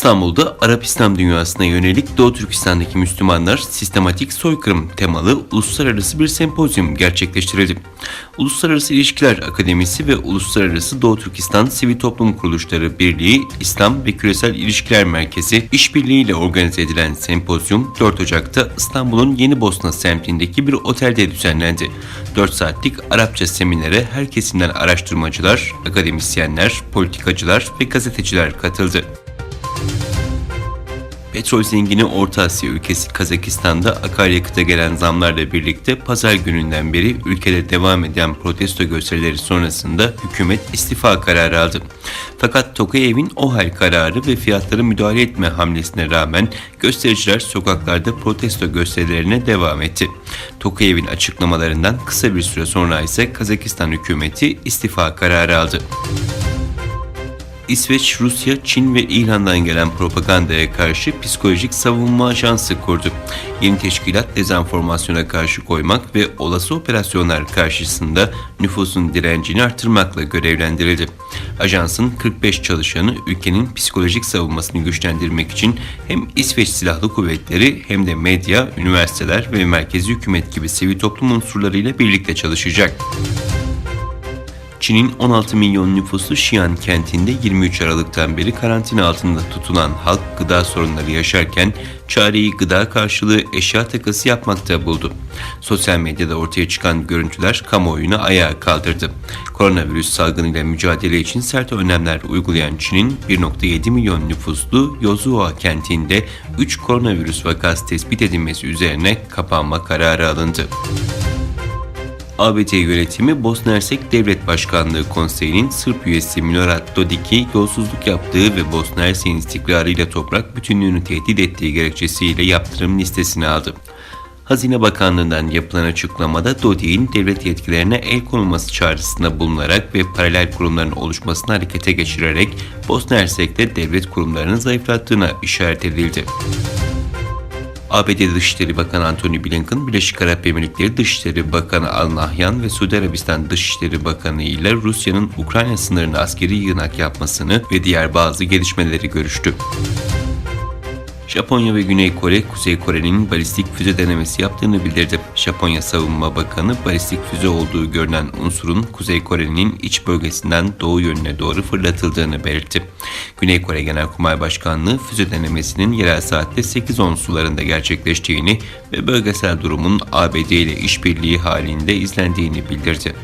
İstanbul'da Arap İslam dünyasına yönelik Doğu Türkistan'daki Müslümanlar sistematik soykırım temalı uluslararası bir sempozyum gerçekleştirildi. Uluslararası İlişkiler Akademisi ve Uluslararası Doğu Türkistan Sivil Toplum Kuruluşları Birliği İslam ve Küresel İlişkiler Merkezi işbirliğiyle organize edilen sempozyum 4 Ocak'ta İstanbul'un Yeni Bosna semtindeki bir otelde düzenlendi. 4 saatlik Arapça seminere her kesimden araştırmacılar, akademisyenler, politikacılar ve gazeteciler katıldı. Petrol zengini Orta Asya ülkesi Kazakistan'da akaryakıta gelen zamlarla birlikte pazar gününden beri ülkede devam eden protesto gösterileri sonrasında hükümet istifa kararı aldı. Fakat Tokayev'in OHAL kararı ve fiyatlara müdahale etme hamlesine rağmen göstericiler sokaklarda protesto gösterilerine devam etti. Tokayev'in açıklamalarından kısa bir süre sonra ise Kazakistan hükümeti istifa kararı aldı. İsveç, Rusya, Çin ve İran'dan gelen propagandaya karşı psikolojik savunma ajansı kurdu. Yeni teşkilat dezenformasyona karşı koymak ve olası operasyonlar karşısında nüfusun direncini artırmakla görevlendirildi. Ajansın 45 çalışanı ülkenin psikolojik savunmasını güçlendirmek için hem İsveç Silahlı Kuvvetleri hem de medya, üniversiteler ve merkezi hükümet gibi sivil toplum unsurlarıyla birlikte çalışacak. Çin'in 16 milyon nüfuslu Xi'an kentinde 23 Aralık'tan beri karantina altında tutulan halk gıda sorunları yaşarken çareyi gıda karşılığı eşya takası yapmakta buldu. Sosyal medyada ortaya çıkan görüntüler kamuoyunu ayağa kaldırdı. Koronavirüs salgınıyla mücadele için sert önlemler uygulayan Çin'in 1.7 milyon nüfuslu Yozhua kentinde 3 koronavirüs vakası tespit edilmesi üzerine kapanma kararı alındı. ABD yönetimi Bosna Hersek Devlet Başkanlığı Konseyi'nin Sırp üyesi Milorad Dodik'i yolsuzluk yaptığı ve Bosna Hersek'in istikrarıyla toprak bütünlüğünü tehdit ettiği gerekçesiyle yaptırım listesine aldı. Hazine Bakanlığı'ndan yapılan açıklamada Dodik'in devlet yetkilerine el konulması çağrısında bulunarak ve paralel kurumların oluşmasını harekete geçirerek Bosna Hersek'te devlet kurumlarını zayıflattığına işaret edildi. ABD Dışişleri Bakanı Antony Blinken, Birleşik Arap Emirlikleri Dışişleri Bakanı Al Nahyan ve Suudi Arabistan Dışişleri Bakanı ile Rusya'nın Ukrayna sınırına askeri yığınak yapmasını ve diğer bazı gelişmeleri görüştü. Japonya ve Güney Kore, Kuzey Kore'nin balistik füze denemesi yaptığını bildirdi. Japonya Savunma Bakanı balistik füze olduğu görünen unsurun Kuzey Kore'nin iç bölgesinden doğu yönüne doğru fırlatıldığını belirtti. Güney Kore Genelkurmay Başkanlığı füze denemesinin yerel saatte 8-10 sularında gerçekleştiğini ve bölgesel durumun ABD ile işbirliği halinde izlendiğini bildirdi.